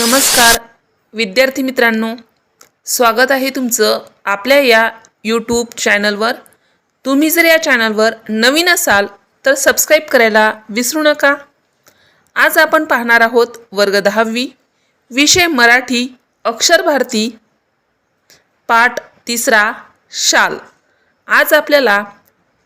नमस्कार विद्यार्थी मित्रांनो. स्वागत आहे तुमचं आपल्या या यूट्यूब चॅनलवर तुम्ही जर या चॅनलवर नवीन असाल तर सबस्क्राईब करायला विसरू नका. आज आपण पाहणार आहोत वर्ग दहावी विषय मराठी अक्षर भारती पाठ तिसरा शाल. आज आपल्याला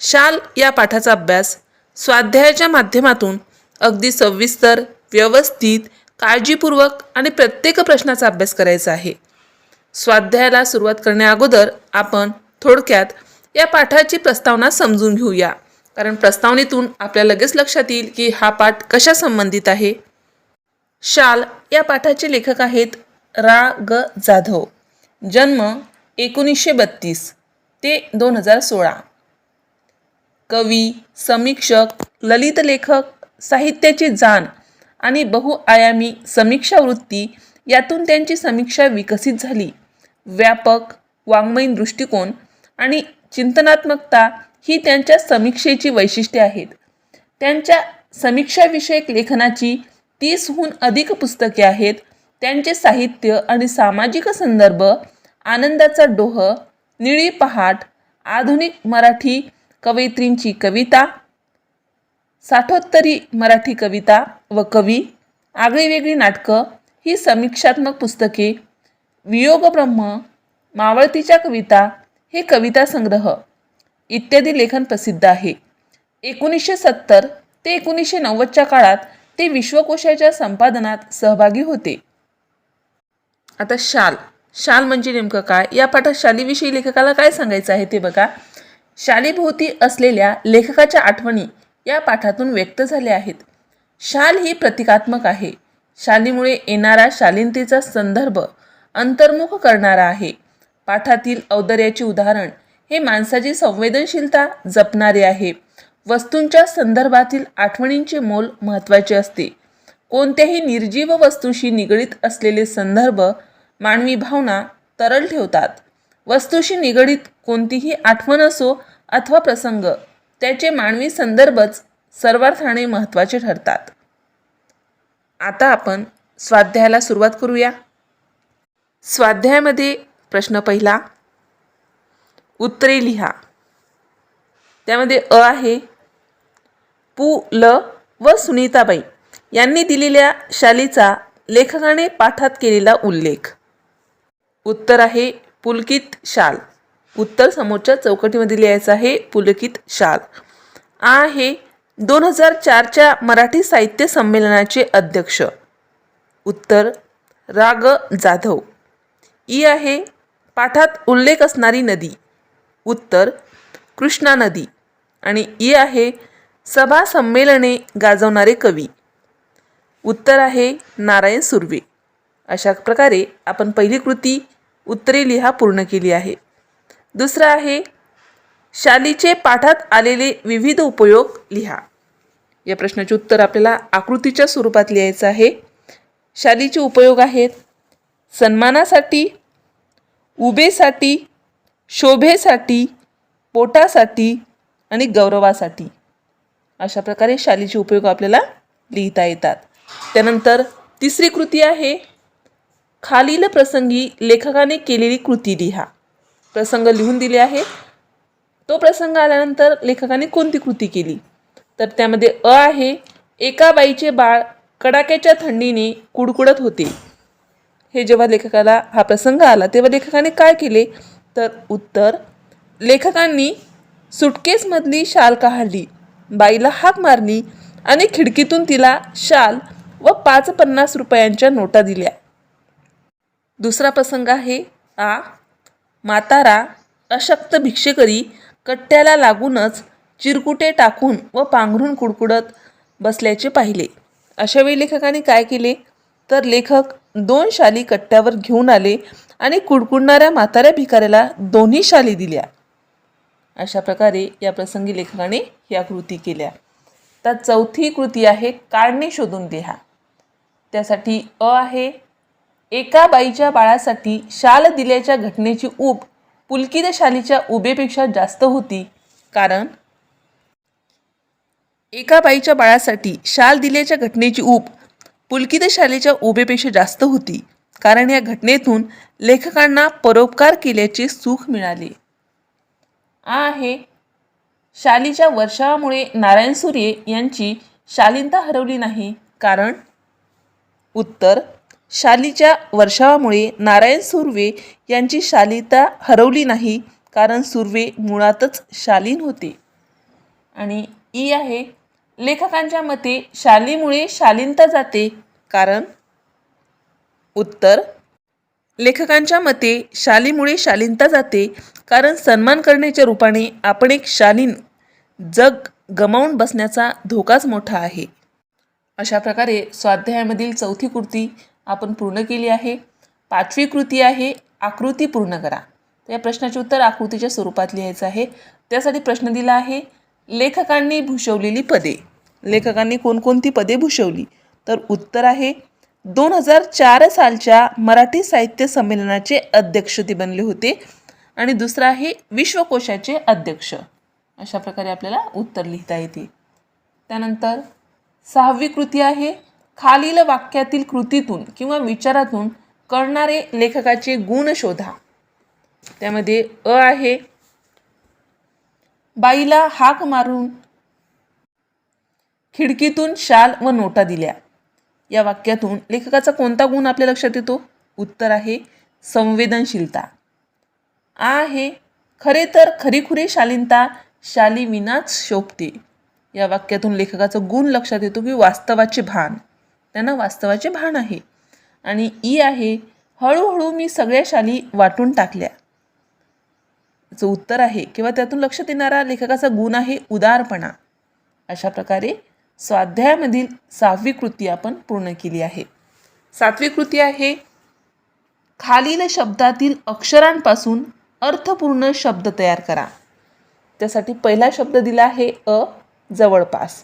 शाल या पाठाचा अभ्यास स्वाध्यायाच्या माध्यमातून अगदी सविस्तर व्यवस्थित काळजीपूर्वक आणि प्रत्येक प्रश्नाचा अभ्यास करायचा आहे. स्वाध्यायाला सुरुवात करण्याअगोदर आपण थोडक्यात या पाठाची प्रस्तावना समजून घेऊया. कारण प्रस्तावनेतून आपल्या लगेच लक्षात येईल की हा पाठ कशा संबंधित आहे. शाल या पाठाचे लेखक आहेत रा. ग. जाधव. जन्म एकोणीसशे बत्तीस ते दोन हजार सोळा. कवी समीक्षक ललित लेखक साहित्याची जाण आणि बहुआयामी समीक्षा वृत्ती यातून त्यांची समीक्षा विकसित झाली. व्यापक वाङ्मयीन दृष्टिकोन आणि चिंतनात्मकता ही त्यांच्या समीक्षेची वैशिष्ट्ये आहेत. त्यांच्या समीक्षाविषयक लेखनाची तीसहून अधिक पुस्तके आहेत. त्यांचे साहित्य आणि सामाजिक संदर्भ आनंदाचा डोह निळी पहाट आधुनिक मराठी कवयित्रींची कविता साठोत्तरी मराठी कविता व कवी आगळीवेगळी नाटकं ही समीक्षात्मक पुस्तके वियोग ब्रह्म मावळतीच्या कविता हे कविता संग्रह इत्यादी लेखन प्रसिद्ध आहे. एकोणीसशे सत्तर ते एकोणीसशे नव्वदच्या काळात ते विश्वकोशाच्या संपादनात सहभागी होते. आता शाल. शाल म्हणजे नेमकं काय? या पाठात शालीविषयी लेखकाला काय सांगायचं आहे ते बघा. शालीभोवती असलेल्या लेखकाच्या आठवणी या पाठातून व्यक्त झाल्या आहेत. शाल ही प्रतिकात्मक आहे. शालीमुळे येणारा शालीनतेचा संदर्भ अंतर्मुख करणारा आहे. पाठातील औदर्याचे उदाहरण हे माणसाची संवेदनशीलता जपणारे आहे. वस्तूंच्या संदर्भातील आठवणींचे मोल महत्त्वाचे असते. कोणत्याही निर्जीव वस्तूशी निगडीत असलेले संदर्भ मानवी भावना तरल ठेवतात. वस्तूशी निगडीत कोणतीही आठवण असो अथवा प्रसंग त्याचे मानवी संदर्भच सर्वार्थाने महत्त्वाचे ठरतात. आता आपण स्वाध्यायाला सुरुवात करूया. स्वाध्यायामध्ये प्रश्न पहिला उत्तरे लिहा. त्यामध्ये अ आहे पु ल व सुनीताबाई यांनी दिलेल्या शालीचा लेखकाने पाठात केलेला उल्लेख. उत्तर आहे पुलकित शाल. उत्तर समोरच्या चौकटीमध्ये लिहायचं आहे पुलकित शाल. आ आहे दोन हजार चारच्या मराठी साहित्य संमेलनाचे अध्यक्ष. उत्तर राग जाधव. ई आहे पाठात उल्लेख असणारी नदी. उत्तर कृष्णा नदी. आणि ई आहे सभा संमेलने गाजवणारे कवी. उत्तर आहे नारायण सुर्वे. अशा प्रकारे आपण पहिली कृती उत्तरे लिहा पूर्ण केली आहे. दुसरं आहे शालीचे पाठात आलेले विविध उपयोग लिहा. या प्रश्नाचे उत्तर आपल्याला आकृतीच्या स्वरूपात लिहायचं आहे. शालीचे उपयोग आहेत. सन्मानासाठी उभेसाठी शोभेसाठी पोटासाठी आणि गौरवासाठी अशा प्रकारे शालीचे उपयोग आपल्याला लिहिता येतात. त्यानंतर तिसरी कृती आहे. खालील प्रसंगी लेखकाने केलेली कृती लिहा. प्रसंग लिहून दिले आहे. तो प्रसंग आल्यानंतर लेखकाने कोणती कृती केली? तर त्यामध्ये अ आहे. एका बाईचे बाळ कडाक्याच्या थंडीने कुडकुडत होते. हे जेव्हा लेखकाला हा प्रसंग आला तेव्हा लेखकाने काय केले? तर उत्तर लेखकांनी सुटकेसमधली शाल काढली. बाईला हाक मारली आणि खिडकीतून तिला शाल व पाच पन्नास रुपयांच्या नोटा दिल्या. दुसरा प्रसंग आहे आ मातारा अशक्त भिक्षेकरी कट्ट्याला लागूनच चिरकुटे टाकून व पांघरून कुडकुडत बसल्याचे पाहिले. अशावेळी लेखकाने काय केले? तर लेखक दोन शाली कट्ट्यावर घेऊन आले आणि कुडकुडणाऱ्या म्हाताऱ्या भिकाऱ्याला दोन्ही शाली दिल्या. अशा प्रकारे या प्रसंगी लेखकाने या कृती केल्या. तर चौथी कृती आहे काढणे शोधून लिहा. त्यासाठी अ आहे एका बाईच्या बाळासाठी शाल दिल्याच्या घटनेची ऊब पुलकित शालीच्या उबेपेक्षा जास्त होती कारण एका बाईच्या बाळासाठी शाल दिल्याच्या घटनेची ऊब पुलकित शालेच्या उभेपेक्षा जास्त होती. कारण या घटनेतून लेखकांना परोपकार केल्याचे सुख मिळाले. आ आहे. शालीच्या वर्षामुळे नारायण सूर्य यांची शालीनता हरवली नाही. कारण? उत्तर. शालीच्या वर्षावामुळे नारायण सुर्वे यांची शालीनता हरवली नाही. कारण सुर्वे मुळातच शालीन होते. आणि ई आहे. लेखकांच्या मते शालीमुळे शालीनता जाते. कारण? उत्तर. लेखकांच्या मते शालीमुळे शालीनता जाते. कारण सन्मान करण्याच्या रूपाने आपण एक शालीन जग गमावून बसण्याचा धोकाच मोठा आहे. अशा प्रकारे स्वाध्यायामधील चौथी कृती आपण पूर्ण केली आहे. पाचवी कृती आहे आकृती पूर्ण करा. तर या प्रश्नाचे उत्तर आकृतीच्या स्वरूपात लिहायचं आहे. त्यासाठी प्रश्न दिला आहे लेखकांनी भूषवलेली पदे. लेखकांनी कोणकोणती पदे भूषवली? तर उत्तर आहे दोन हजार चार सालच्या मराठी साहित्य संमेलनाचे अध्यक्ष ते बनले होते आणि दुसरं आहे विश्वकोशाचे अध्यक्ष. अशा प्रकारे आपल्याला उत्तर लिहिता येते. त्यानंतर सहावी कृती आहे खालील वाक्यातील कृतीतून किंवा विचारातून कळणारे लेखकाचे गुण शोधा. त्यामध्ये अ आहे बाईला हाक मारून खिडकीतून शाल व नोटा दिल्या. या वाक्यातून लेखकाचा कोणता गुण आपल्या लक्षात येतो? उत्तर आहे संवेदनशीलता. आ आहे खरे तर खरीखुरी शालीनता शाली विनाच शोभते. या वाक्यातून लेखकाचा गुण लक्षात येतो की वास्तवाचे भान. त्यांना वास्तवाचे भान आहे. आणि ई आहे हळूहळू मी सगळ्या शाली वाटून टाकल्या. याचं उत्तर आहे किंवा त्यातून लक्षात येणारा लेखकाचा गुण आहे उदारपणा. अशा प्रकारे स्वाध्यायामधील सहावी कृती आपण पूर्ण केली आहे. सातवी कृती आहे खालील शब्दातील अक्षरांपासून अर्थपूर्ण शब्द तयार करा. त्यासाठी पहिला शब्द दिला आहे अ जवळपास.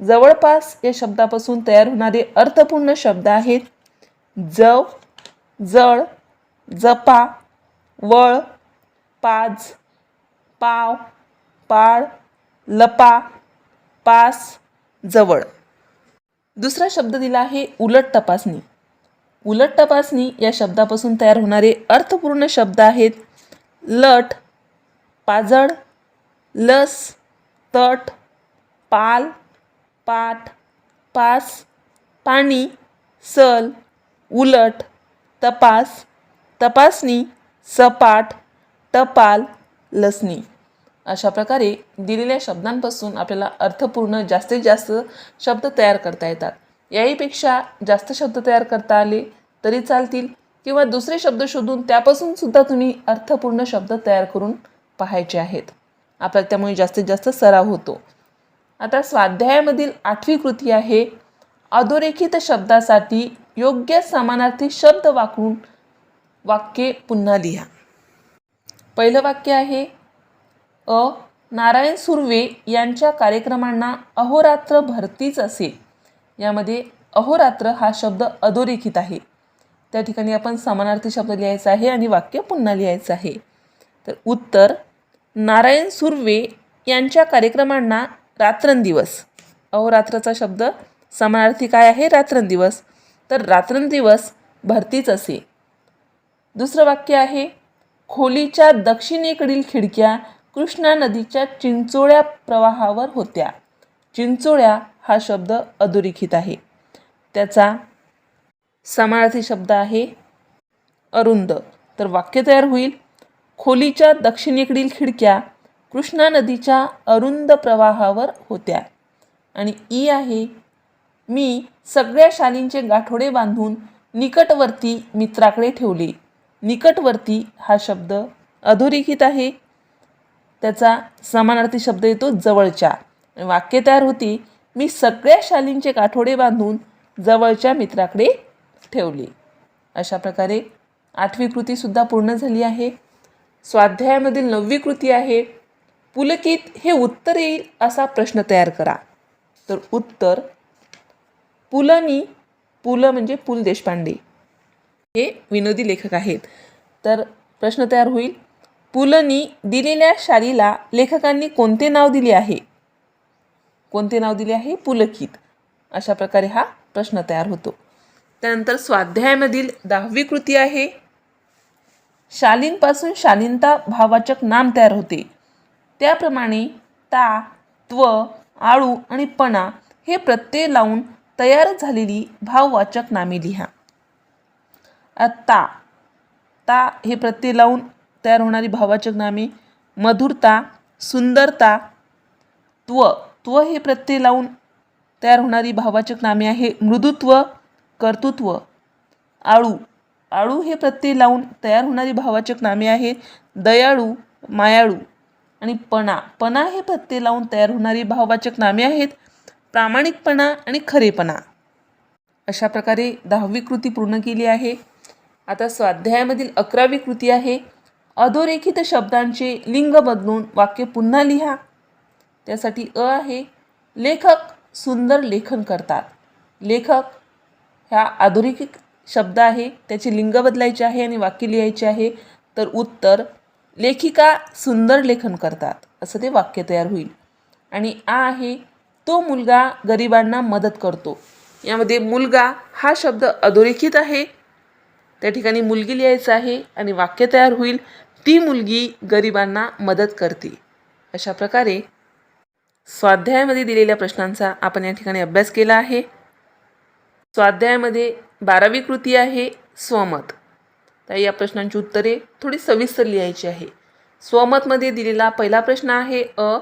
जवळपास या शब्दापासून तयार होणारे अर्थपूर्ण शब्द आहेत जव जळ जपा वळ पाज पाव पाळ लपा पास जवळ. दुसरा शब्द दिला आहे उलट तपासणी. उलट तपासणी या शब्दापासून तयार होणारे अर्थपूर्ण शब्द आहेत लट पाजळ लस तट पाल पाठ पास पाणी सल उलट तपास तपासणी सपाट टपाल लसणी. अशा प्रकारे दिलेल्या शब्दांपासून आपल्याला अर्थपूर्ण जास्तीत जास्त शब्द तयार करता येतात. याहीपेक्षा जास्त शब्द तयार करता आले तरी चालतील किंवा दुसरे शब्द शोधून त्यापासून सुद्धा तुम्ही अर्थपूर्ण शब्द तयार करून पाहायचे आहेत. आपल्याला त्यामुळे जास्तीत जास्त सराव होतो. आता स्वाध्यायामधील आठवी कृती आहे अधोरेखित शब्दासाठी योग्य समानार्थी शब्द वाकून वाक्ये पुन्हा लिहा. पहिलं वाक्य आहे अ. नारायण सुर्वे यांच्या कार्यक्रमांना अहोरात्र भरतीच असे यामध्ये अहोरात्र हा शब्द अधोरेखित आहे. त्या ठिकाणी आपण समानार्थी शब्द लिहायचा आहे आणि वाक्य पुन्हा लिहायचं आहे. तर उत्तर नारायण सुर्वे यांच्या कार्यक्रमांना रात्रंदिवस. अहोरात्रचा शब्द समानार्थी काय आहे? रात्रंदिवस. तर रात्रंदिवस भरतीच असे दुसरं वाक्य आहे खोलीच्या दक्षिणेकडील खिडक्या कृष्णा नदीच्या चिंचोळ्या प्रवाहावर होत्या. चिंचोळ्या हा शब्द अधोरेखित आहे. त्याचा समानार्थी शब्द आहे अरुंद. तर वाक्य तयार होईल. खोलीच्या दक्षिणेकडील खिडक्या कृष्णा नदीच्या अरुंद प्रवाहावर होत्या. आणि ई आहे मी सगळ्या शालींचे गाठोडे बांधून निकटवर्ती मित्राकडे ठेवले. निकटवर्ती हा शब्द अधोरेखित आहे. त्याचा समानार्थी शब्द येतो जवळच्या. वाक्य तयार होती मी सगळ्या शालींचे काठोडे बांधून जवळच्या मित्राकडे ठेवले. अशा प्रकारे आठवी कृतीसुद्धा पूर्ण झाली आहे. स्वाध्यायामधील नववी कृती आहे. पुलकित हे उत्तर येईल असा प्रश्न तयार करा. तर उत्तर पुलनी पुल म्हणजे पु ल देशपांडे. हे विनोदी लेखक आहेत. तर प्रश्न तयार होईल पुलनी दिलेल्या शालीला लेखकांनी कोणते नाव दिले आहे? कोणते नाव दिले आहे? पुलकित. अशा प्रकारे हा प्रश्न तयार होतो. त्यानंतर स्वाध्यायामधील दहावी कृती आहे. शालींपासून शालीनता भाववाचक नाम तयार होते. त्याप्रमाणे ता त्व आळू आणि पणा हे प्रत्यय लावून तयार झालेली भाववाचक नामे लिहा. ता ता हे प्रत्यय लावून तयार होणारी भाववाचक नामे मधुरता सुंदरता त्व. त्व हे प्रत्यय लावून तयार होणारी भाववाचक नामे आहे. मृदुत्व कर्तृत्व. आळू. आळू हे प्रत्यय लावून तयार होणारी भाववाचक नामे आहेत दयाळू मायाळू आणि पणा. पणा हे प्रत्यय लावून तयार होणारी भाववाचक नामे आहेत. प्रामाणिकपणा आणि खरेपणा. अशा प्रकारे दहावी कृती पूर्ण केली आहे. आता स्वाध्यायामधील अकरावी कृती आहे. अधोरेखित शब्दांचे लिंग बदलून वाक्य पुन्हा लिहा. त्यासाठी अ आहे. लेखक सुंदर लेखन करतात. लेखक ह्या अधोरेखित शब्द आहे. त्याचे लिंग बदलायचे आहे आणि वाक्य लिहायचे आहे. तर उत्तर लेखिका सुंदर लेखन करतात. असं ते वाक्य तयार होईल. आणि आ आहे तो मुलगा गरिबांना मदत करतो. यामध्ये मुलगा हा शब्द अधोरेखित आहे. त्या ठिकाणी मुलगी लिहायचं आहे आणि वाक्य तयार होईल. ती मुलगी गरिबांना मदत करते. अशा प्रकारे स्वाध्यायामध्ये दिलेल्या प्रश्नांचा आपण या ठिकाणी अभ्यास केला आहे. स्वाध्यायामध्ये बारावी कृती आहे स्वमत. तर या प्रश्नांची उत्तरे थोडी सविस्तर लिहायची आहे. स्वमतमध्ये दिलेला पहिला प्रश्न आहे अ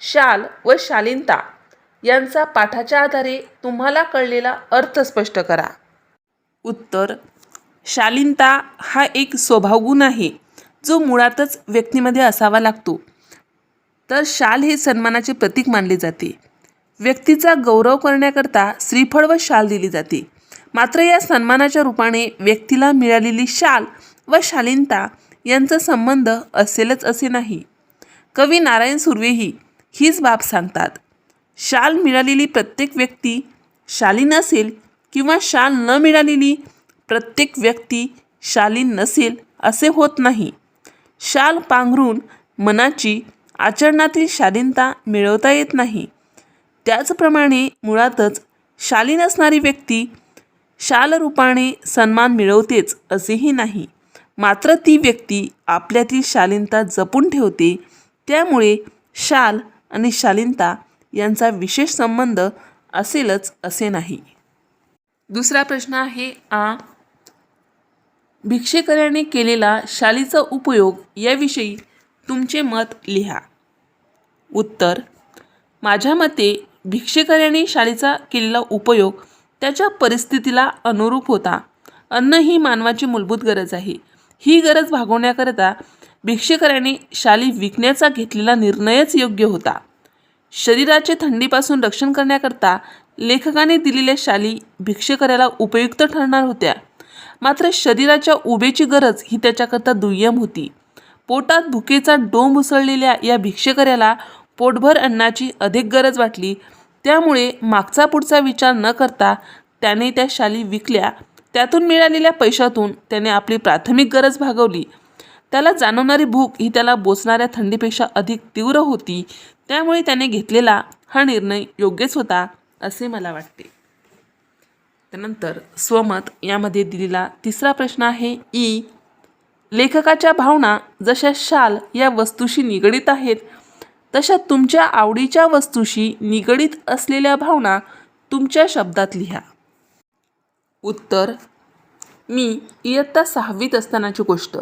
शाल व शालीनता. यांचा पाठाच्या आधारे तुम्हाला कळलेला अर्थ स्पष्ट करा. उत्तर शालीनता हा एक स्वभावगुण आहे जो मुळातच व्यक्तीमध्ये असावा लागतो. तर शाल हे सन्मानाचे प्रतीक मानले जाते. व्यक्तीचा गौरव करण्याकरता श्रीफळ व शाल दिली जाते. मात्र या सन्मानाच्या रूपाने व्यक्तीला मिळालेली शाल व शालीनता यांचा संबंध असेलच असे नाही. कवी नारायण सुर्वेही हीच बाब सांगतात. शाल मिळालेली प्रत्येक व्यक्ती शालीन असेल किंवा शाल न मिळालेली प्रत्येक व्यक्ती शालीन नसेल असे होत नाही. शाल पांघरून मनाची आचरणातील शालीनता मिळवता येत नाही. त्याचप्रमाणे मुळातच शालीन असणारी व्यक्ती शालरूपाने सन्मान मिळवतेच असेही नाही. मात्र ती व्यक्ती आपल्यातील शालीनता जपून ठेवते. त्यामुळे शाल आणि शालीनता यांचा विशेष संबंध असेलच असे नाही. दुसरा प्रश्न आहे आ भिक्षेकऱ्याने केलेला शालीचा उपयोग याविषयी तुमचे मत लिहा. उत्तर माझ्या मते भिक्षेकऱ्याने शालीचा केलेला उपयोग त्याच्या परिस्थितीला अनुरूप होता. अन्न ही मानवाची मूलभूत गरज आहे. ही गरज भागवण्याकरता भिक्षेकऱ्याने शाली विकण्याचा घेतलेला निर्णयच योग्य होता. शरीराचे थंडीपासून रक्षण करण्याकरता लेखकाने दिलेल्या शाली भिक्षेकऱ्याला उपयुक्त ठरणार होत्या. मात्र शरीराच्या उभेची गरज ही त्याच्याकरता दुय्यम होती. पोटात भुकेचा डोंब उसळलेल्या या भिक्षेकऱ्याला पोटभर अन्नाची अधिक गरज वाटली. त्यामुळे मागचा पुढचा विचार न करता त्याने त्या शाली विकल्या. त्यातून मिळालेल्या पैशातून त्याने आपली प्राथमिक गरज भागवली. त्याला जाणवणारी भूक ही त्याला बोचणाऱ्या थंडीपेक्षा अधिक तीव्र होती. त्यामुळे त्याने घेतलेला हा निर्णय योग्यच होता असे मला वाटते. त्यानंतर स्वमत यामध्ये दिलेला तिसरा प्रश्न आहे ई. लेखकाच्या भावना जशा शाल या वस्तूशी निगडीत आहेत तशा तुमच्या आवडीच्या वस्तूशी निगडीत असलेल्या भावना तुमच्या शब्दात लिहा. उत्तर मी इयत्ता सहावीत असतानाची गोष्ट.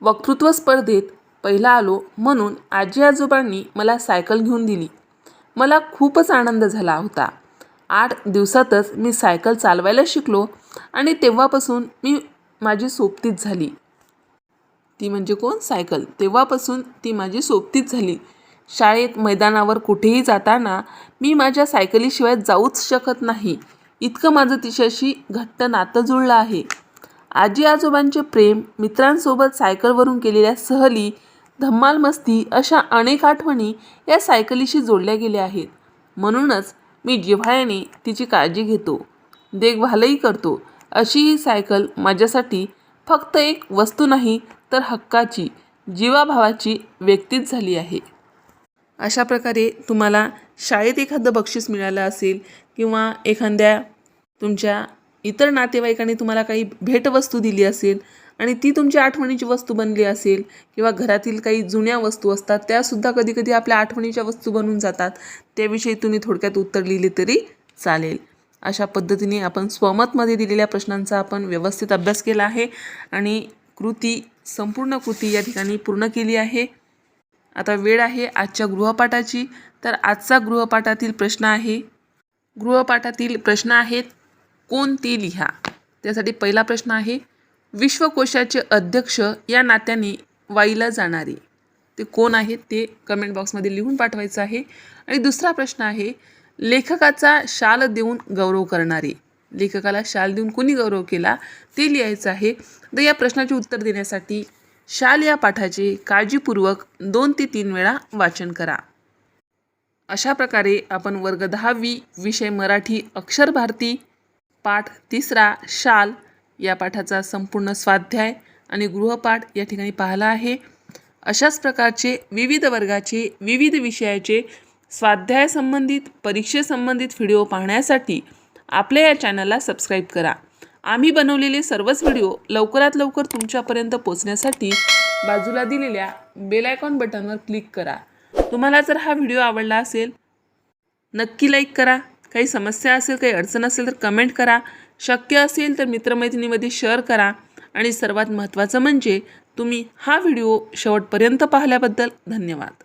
वक्तृत्व स्पर्धेत पहिला आलो म्हणून आजी आजोबांनी मला सायकल घेऊन दिली. मला खूपच आनंद झाला होता. आठ दिवसातच मी सायकल चालवायला शिकलो आणि तेव्हापासून मी माझी सोबतीच झाली. ती म्हणजे कोण? सायकल. तेव्हापासून ती माझी सोबतीच झाली. शाळेत मैदानावर कुठेही जाताना मी माझ्या सायकलीशिवाय जाऊच शकत नाही. इतकं माझं तिच्याशी घट्ट नातं जुळलं आहे. आजी आजोबांचे प्रेम मित्रांसोबत सायकलवरून केलेल्या सहली धम्माल मस्ती अशा अनेक आठवणी या सायकलीशी जोडल्या गेल्या आहेत. म्हणूनच मी जिव्हाळ्याने तिची काळजी घेतो देखभालही करतो अशी ही सायकल माझ्यासाठी फक्त एक वस्तू नाही तर हक्काची जीवाभावाची व्यक्तीच झाली आहे. अशा प्रकारे तुम्हाला शाळेत एखादं बक्षीस मिळालं असेल किंवा एखाद्या तुमच्या इतर नातेवाईकांनी तुम्हाला काही भेटवस्तू दिली असेल आणि ती तुमच्या आठवणीची वस्तू बनली असेल किंवा घरातील काही जुन्या वस्तू असतात त्यासुद्धा कधीकधी आपल्या आठवणीच्या वस्तू बनून जातात. त्याविषयी तुम्ही थोडक्यात उत्तर लिहिले तरी चालेल. अशा पद्धतीने आपण स्वमतमध्ये दिलेल्या प्रश्नांचा आपण व्यवस्थित अभ्यास केला आहे आणि कृती संपूर्ण कृती या ठिकाणी पूर्ण केली आहे. आता वेळ आहे आजच्या गृहपाठाची. तर आजचा गृहपाठातील प्रश्न आहे गृहपाठातील प्रश्न आहेत कोणते लिहा? त्यासाठी पहिला प्रश्न आहे विश्वकोशाचे अध्यक्ष या नात्याने वाईला जाणारे. ते कोण आहेत ते कमेंट बॉक्समध्ये लिहून पाठवायचं आहे. आणि दुसरा प्रश्न आहे लेखकाचा शाल देऊन गौरव करणारे. लेखकाला शाल देऊन कुणी गौरव केला? ते लिहायचं आहे. तर या प्रश्नाचे उत्तर देण्यासाठी शाल या पाठाचे काळजीपूर्वक दोन ते तीन वेळा वाचन करा. अशा प्रकारे आपण वर्ग दहावी विषय मराठी अक्षर भारती पाठ तिसरा शाल या पाठाचा संपूर्ण स्वाध्याय आणि गृहपाठ या ठिकाणी पाहिला आहे. अशाच प्रकारचे विविध वर्गाचे विविध विषयाचे स्वाध्याय संबंधित परीक्षेसंबंधित व्हिडिओ पाहण्यासाठी आपल्या या चॅनलला सबस्क्राईब करा. आम्ही बनवलेले सर्वच व्हिडिओ लवकरात लवकर तुमच्यापर्यंत पोचण्यासाठी बाजूला दिलेल्या बेलायकॉन बटनवर क्लिक करा. तुम्हाला जर हा व्हिडिओ आवडला असेल नक्की लाईक करा. काही समस्या असेल काही अडचण असेल तर कमेंट करा. शक्य असेल तर मित्रमैत्रिणीमध्ये शेअर करा. आणि सर्वात महत्त्वाचं म्हणजे तुम्ही हा व्हिडिओ शेवटपर्यंत पाहिल्याबद्दल धन्यवाद.